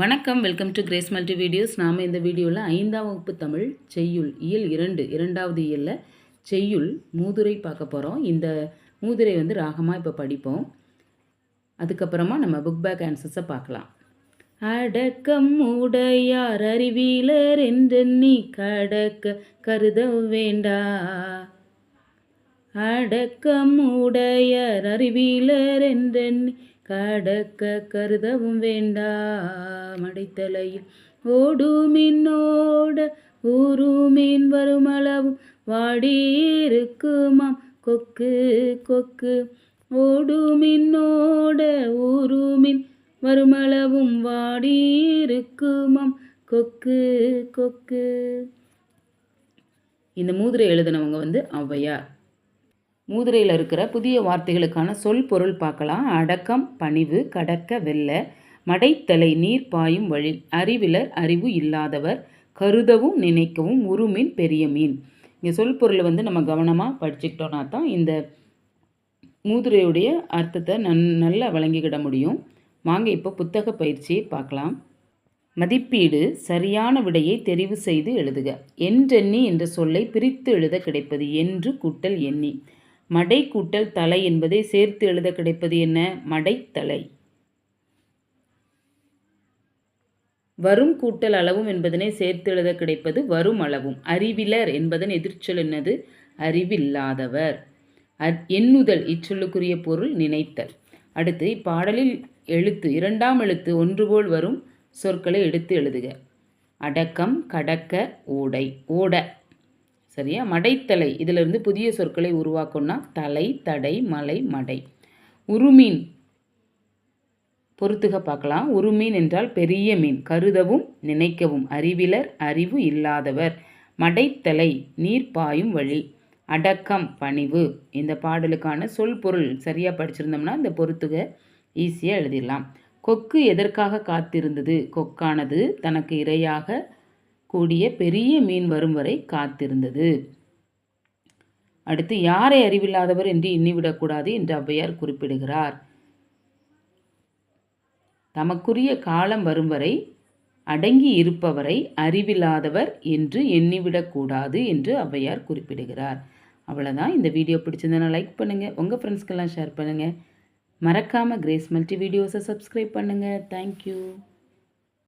வணக்கம் welcome to Grace multi videos நாம் இந்த வீடியோவில் ஐந்தாம் வகுப்பு தமிழ் செய்யுள் இயல் இரண்டு இரண்டாவது இயலில் செய்யுள் மூதுரை பார்க்க போகிறோம் இந்த மூதுரை வந்து ராகமாக இப்போ படிப்போம். அதுக்கப்புறமா நம்ம புக் பேக் ஆன்சர்ஸை பார்க்கலாம். அடக்கம் உடையார் அறிவியலர் என்று நீ கடக்க கருத வேண்டா. அடக்கம் உடையர் அறிவீலர் என்றெண்ணி கடக்க கருதவும் வேண்டா மடைத்தலையில் ஓடுமின்னோட ஊருமீன் வருமளவும் வாடியிருக்குமாம். கொக்கு கொக்கு ஓடுமின்னோட ஊருமின் வருமளவும் வாடியிருக்குமாம். கொக்கு கொக்கு. இந்த மூதுரை எழுதினவங்க வந்து ஔவையார். மூதுரையில் இருக்கிற புதிய வார்த்தைகளுக்கான சொல் பொருள் பார்க்கலாம். அடக்கம் பணிவு கடக்க வெல்ல. மடைத்தலை நீர் பாயும் வழி. அறிவிலர் அறிவு இல்லாதவர். கருதவும் நினைக்கவும் உருமின் பெரிய மீன். இங்கே சொல் பொருளை வந்து நம்ம கவனமாக படிச்சுக்கிட்டோன்னா தான் இந்த மூதுரையுடைய அர்த்தத்தை நன் நல்லா வழங்கிக்கிட முடியும். வாங்க இப்போ புத்தக பயிற்சியை பார்க்கலாம். மதிப்பீடு சரியான விடையை தெரிவு செய்து எழுதுக. என்றெண்ணி என்ற சொல்லை பிரித்து எழுத கிடைப்பது என்று கூட்டல் எண்ணி மடை கூட்டல் தலை என்பதை சேர்த்து எழுத கிடைப்பது என்ன? மடைத்தலை. வரும் கூட்டல் அளவும் என்பதனை சேர்த்து எழுத கிடைப்பது வரும் அளவும். அறிவிலர் என்பதன் எதிர்ச்சொல் என்னது? அறிவில்லாதவர். எண்ணுதல் இச்சொல்லுக்குரிய பொருள் நினைத்தல். அடுத்து இப்பாடலில் எழுத்து இரண்டாம் எழுத்து ஒன்றுபோல் வரும் சொற்களை எடுத்து எழுதுக. அடக்கம் கடக்க ஓடை. ஓட. சரியா? மடைத்தலை. இதிலிருந்து புதிய சொற்களை உருவாக்கணும்னா தலை தடை மலை மடை. உருமீன். பொறுத்துக பார்க்கலாம். உருமீன் என்றால் பெரிய மீன். கருதவும் நினைக்கவும். அறிவிலர் அறிவு இல்லாதவர். மடைத்தலை. நீர் பாயும் வழி. அடக்கம் பணிவு. இந்த பாடலுக்கான சொல் பொருள் சரியாக படிச்சிருந்தோம்னா இந்த பொறுத்துக ஈஸியாக எழுதிடலாம். கொக்கு எதற்காக காத்திருந்தது? கொக்கானது தனக்கு இரையாக கூடிய பெரிய மீன் வரும் வரை காத்திருந்தது. அடுத்து யாரை அறிவில்லாதவர் என்று எண்ணிவிடக்கூடாது என்று ஔவையார் குறிப்பிடுகிறார். தமக்குரிய காலம் வரும் வரை அடங்கி இருப்பவரை அறிவில்லாதவர் என்று எண்ணிவிடக்கூடாது என்று ஔவையார் குறிப்பிடுகிறார். அவ்வளோதான் இந்த வீடியோ பிடிச்சிருந்தனா லைக் பண்ணுங்கள் உங்கள் ஃப்ரெண்ட்ஸ்க்கெல்லாம் ஷேர் பண்ணுங்கள் மறக்காமல் கிரேஸ் மல்டி வீடியோஸை சப்ஸ்கிரைப் பண்ணுங்கள் தேங்க்யூ